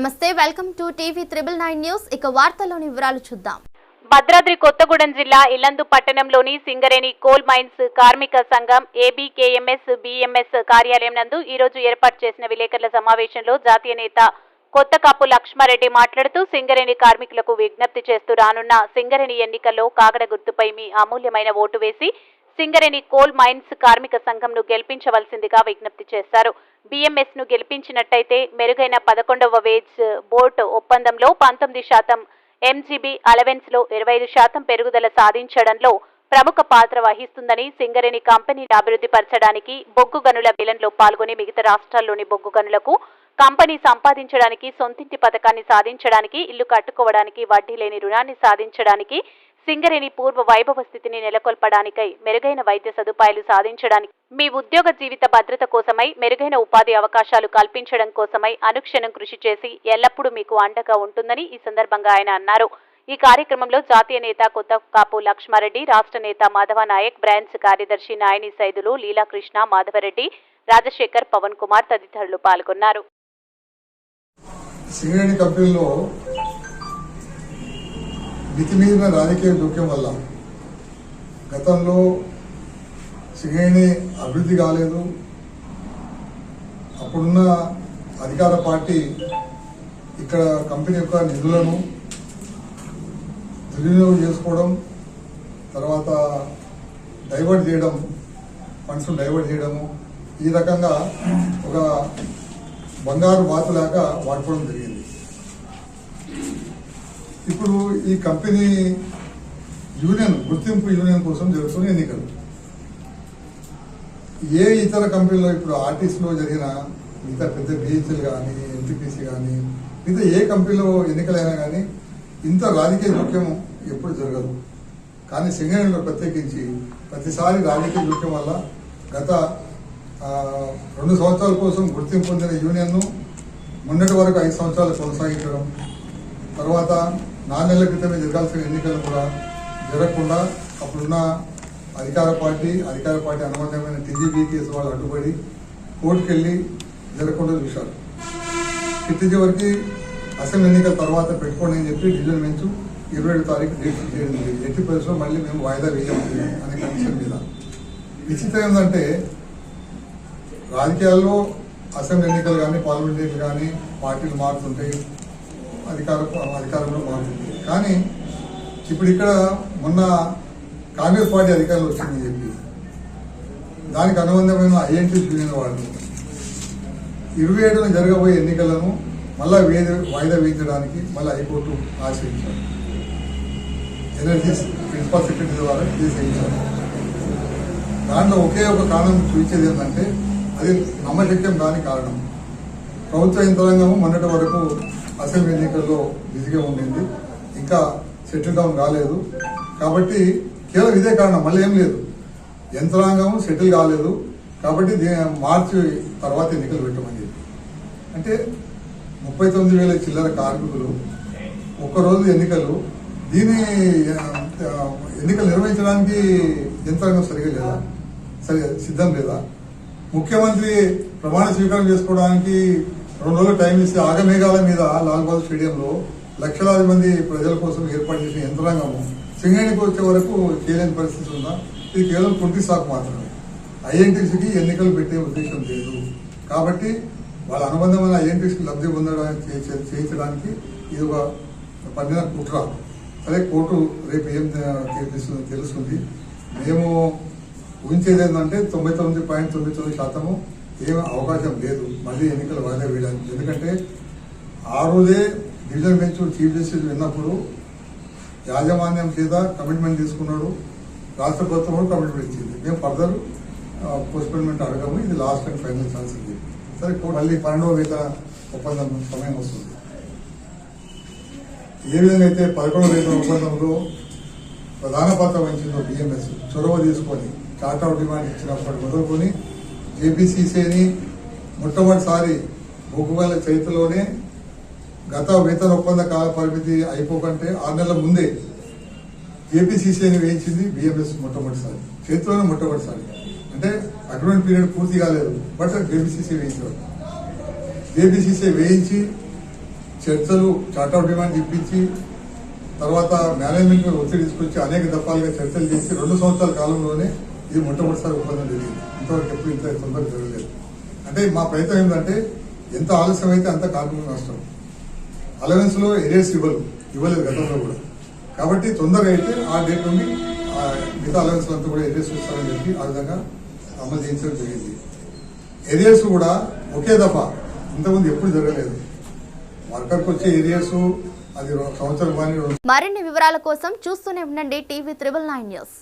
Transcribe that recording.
నమస్తే welcome to TV triple nine news. ఇక వార్తల్లోని వివరాలు చూద్దాం. భద్రాద్రి కొత్తగూడెం జిల్లా ఇల్లందు పట్టణంలోని సింగరేణి కోల్ మైన్స్ కార్మిక సంఘం ఏబీకేఎంఎస్ బిఎంఎస్ కార్యాలయం నందు ఈ రోజు ఏర్పాటు చేసిన విలేకరుల సమావేశంలో జాతీయ నేత కొత్తకాపు లక్ష్మారెడ్డి మాట్లాడుతూ సింగరేణి కార్మికులకు విజ్ఞప్తి చేస్తూ రానున్న సింగరేణి ఎన్నికల్లో కాగడ గుర్తుపై మీ అమూల్యమైన ఓటు వేసి సింగరేణి కోల్ మైన్స్ కార్మిక సంఘంను గెలిపించవలసిందిగా విజ్ఞప్తి చేశారు. బీఎంఎస్ను గెలిపించినట్టయితే మెరుగైన పదకొండవ వేజ్ బోర్డు ఒప్పందంలో పంతొమ్మిది శాతం ఎంజీబీ అలవెన్స్లో ఇరవై ఐదు శాతం పెరుగుదల సాధించడంలో ప్రముఖ పాత్ర వహిస్తుందని సింగరేణి కంపెనీని అభివృద్ధి పరచడానికి బొగ్గు గనుల విలన్లో పాల్గొని మిగతా రాష్ట్రాల్లోని బొగ్గు గనులకు కంపెనీ సంపాదించడానికి సొంతింటి పథకాన్ని సాధించడానికి ఇల్లు కట్టుకోవడానికి వడ్డీ లేని రుణాన్ని సాధించడానికి సింగరేణి పూర్వ వైభవ స్థితిని నెలకొల్పడానికై మెరుగైన వైద్య సదుపాయాలు సాధించడానికి మీ ఉద్యోగ జీవిత భద్రత కోసమై మెరుగైన ఉపాధి అవకాశాలు కల్పించడం కోసమై అనుక్షణం కృషి చేసి ఎల్లప్పుడూ మీకు అండగా ఉంటుందని ఈ సందర్భంగా ఆయన అన్నారు. ఈ కార్యక్రమంలో జాతీయ నేత కొత్త కాపు లక్ష్మారెడ్డి రాష్ట్ర నేత మాధవ నాయక్ బ్రాంచ్ కార్యదర్శి నాయని సైదులు లీలాకృష్ణ మాధవరెడ్డి రాజశేఖర్ పవన్ కుమార్ తదితరులు పాల్గొన్నారు. సింగరేణి కంపెనీలో మితిమీరిన రాజకీయ జోక్యం వల్ల గతంలో సింగరేణి అభివృద్ధి కాలేదు. అప్పుడున్న అధికార పార్టీ ఇక్కడ కంపెనీ యొక్క నిధులను దుర్వినియోగం చేసుకోవడం తర్వాత డైవర్ట్ చేయడం ఫండ్స్ను డైవర్ట్ చేయడము ఈ రకంగా ఒక బంగారు బాతులాగా వాడుకోవడం జరిగింది. ఇప్పుడు ఈ కంపెనీ యూనియన్ గుర్తింపు యూనియన్ కోసం జరుగుతున్న ఎన్నికలు. ఏ ఇతర కంపెనీలో ఇప్పుడు ఆర్టీసీలో జరిగిన మిగతా పెద్ద బిహెచ్ఎల్ కానీ ఎన్టీపీసీ కానీ మిగతా ఏ కంపెనీలో ఎన్నికలైనా కానీ ఇంత రాజకీయ జోక్యం ఎప్పుడు జరగదు. కానీ సింగరేణిలో ప్రత్యేకించి ప్రతిసారి రాజకీయ జోక్యం వల్ల గత రెండు సంవత్సరాల కోసం గుర్తింపు పొందిన యూనియన్ను మొన్నటి వరకు ఐదు సంవత్సరాలు కొనసాగించడం తర్వాత నాలుగు నెలల క్రితమే జరగాల్సిన ఎన్నికలు కూడా జరగకుండా అప్పుడున్న అధికార పార్టీ అధికార పార్టీ అనుబంధమైన టీజీబీ కేసు వాళ్ళు అడ్డుపడి కోర్టుకెళ్ళి జరగకుండా చూశారు. చిట్టు చివరికి అసెంబ్లీ ఎన్నికల తర్వాత పెట్టుకోండి అని చెప్పి డివిజన్ బెంచ్ ఇరవై ఏడు తారీఖు డేట్ ఫిక్స్ చేయడం జరిగింది. ఎట్టి పరిస్థితుల్లో మళ్ళీ మేము వాయిదా వేయము అనే కండిషన్ మీద. విచిత్రం ఏంటంటే రాజకీయాల్లో అసెంబ్లీ ఎన్నికలు కానీ పార్లమెంట్ ఎన్నికలు కానీ పార్టీలు మారుతుంటాయి. అధికారం అధికారంలో మారుతుంది కానీ ఇప్పుడు ఇక్కడ మొన్న కాంగ్రెస్ పార్టీ అధికారులు వచ్చిందని చెప్పి దానికి అనుబంధమైన ఐఎన్టీ యూనియన్ వాళ్ళు ఇరవై ఏడున జరగబోయే ఎన్నికలను మళ్ళా వేద వాయిదా వేయించడానికి మళ్ళీ హైకోర్టు ఆశ్రయించారు. ఎనర్జీ ప్రిన్సిపల్ సెక్రటరీ ద్వారా కేసు వేయించారు దాంట్లో ఒకే ఒక కారణం చూపించేది ఏంటంటే అది నమ్మశక్యం దాని కారణం. ప్రభుత్వ యంత్రాంగము మొన్నటి వరకు అసెంబ్లీ ఎన్నికల్లో బిజీగా ఉండింది. ఇంకా సెటిల్ డౌన్ కాలేదు. కాబట్టి కేవలం ఇదే కారణం మళ్ళీ ఏం లేదు. యంత్రాంగం సెటిల్ కాలేదు. కాబట్టి మార్చి తర్వాత ఎన్నికలు పెట్టమని చెప్పి. అంటే ముప్పై తొమ్మిది వేల చిల్లర కార్మికులు ఒక్కరోజు ఎన్నికలు దీని ఎన్నికలు నిర్వహించడానికి యంత్రాంగం సరిగా లేదా? సరిగా సిద్ధం లేదా? ముఖ్యమంత్రి ప్రమాణ స్వీకారం చేసుకోవడానికి రెండు రోజులు టైం ఇస్తే ఆగమేఘాల మీద లాల్ బహదూర్ స్టేడియంలో లక్షలాది మంది ప్రజల కోసం ఏర్పాటు చేసిన యంత్రాంగము సింగరేణికి వచ్చే వరకు చేయలేని పరిస్థితి ఉందా ఇది కేవలం కుంటి సాకు మాత్రమే. ఐఎన్టీసీకి ఎన్నికలు పెట్టే ఉద్దేశం లేదు. కాబట్టి వాళ్ళ అనుబంధమైన ఐఎన్టీసీకి లబ్ధి పొందడానికి చేయించడానికి ఇది ఒక పండిన కుట్ర. సరే కోర్టు రేపు ఏం తీర్పిస్తుందో తెలుస్తుంది మేము ఊహించేది ఏంటంటే తొంభై తొమ్మిది పాయింట్ తొమ్మిది తొమ్మిది శాతము ఏం అవకాశం లేదు. మళ్ళీ ఎన్నికలు వాయిదా వేయడానికి. ఎందుకంటే ఆ రోజే డివిజన్ బెంచ్ చీఫ్ జస్టిస్ విన్నప్పుడు యాజమాన్యం చేత కమిట్మెంట్ తీసుకున్నాడు. రాష్ట్ర ప్రభుత్వం కూడా కమిట్మెంట్ ఇచ్చింది. మేము ఫర్దర్ పోస్ట్పోన్మెంట్ అడగము. ఇది లాస్ట్ అండ్ ఫైనల్ ఛాన్స్ ఇది. సరే కోర్టు మళ్ళీ పన్నెండవ వేల ఒప్పందం సమయం వస్తుంది. ఏ విధంగా అయితే పదకొండవ వేతన ఒప్పందంలో ప్రధాన పాత్ర వహించిందో బిఎంఎస్ చొరవ తీసుకొని చార్టర్ డిమాండ్ ఇచ్చినప్పటి మొదలుకొని జేపీసీసీని మొట్టమొదటిసారి బొగ్గుగల చరిత్రలోనే గత వేతన ఒప్పంద కాల పరిమితి అయిపోకంటే ఆరు నెలల ముందే ఏపీసీసీని వేయించింది బిఎంఎస్ మొట్టమొదటిసారి. చరిత్రలోనే మొట్టమొదటిసారి. అంటే అగ్రిమెంట్ పీరియడ్ పూర్తి కాలేదు. బట్ జేపీసీసీ వేయించారు జేపీసీసీ వేయించి చర్చలు చార్ట్ ఆఫ్ డిమాండ్ ఇప్పించి తర్వాత మేనేజ్మెంట్ మీద ఒత్తిడి తీసుకొచ్చి అనేక దఫాలుగా చర్చలు చేసి రెండు సంవత్సరాల కాలంలోనే ఇది మొట్టమొదటిసారి ఒప్పందం జరిగింది. ఇంతవరకు ఎప్పుడు ఇంత తొందరగా జరగలేదు. అంటే మా ప్రయత్నం ఏంటంటే ఎంత ఆలస్యం అయితే అంత కార్మిక నష్టం. అలవెన్స్లో ఎరేస్ ఇవ్వలేదు ఇవ్వలేదు గతంలో కూడా. కాబట్టి తొందరగా అయితే ఆ డేట్ నుండి మిగతా అలవెన్స్ అంతా కూడా ఎరేస్ ఇస్తారని చెప్పి ఆ విధంగా అమలు చేయించడం జరిగింది. ఏరియాస్ కూడా ఒకే దఫా ఇంతకుముందు ఎప్పుడు జరగలేదు. వర్కర్కి వచ్చే ఏరియాస్ అది సంవత్సరం మరిన్ని వివరాల కోసం చూస్తూనే ఉండండి టీవీ త్రిబుల్ నైన్ న్యూస్.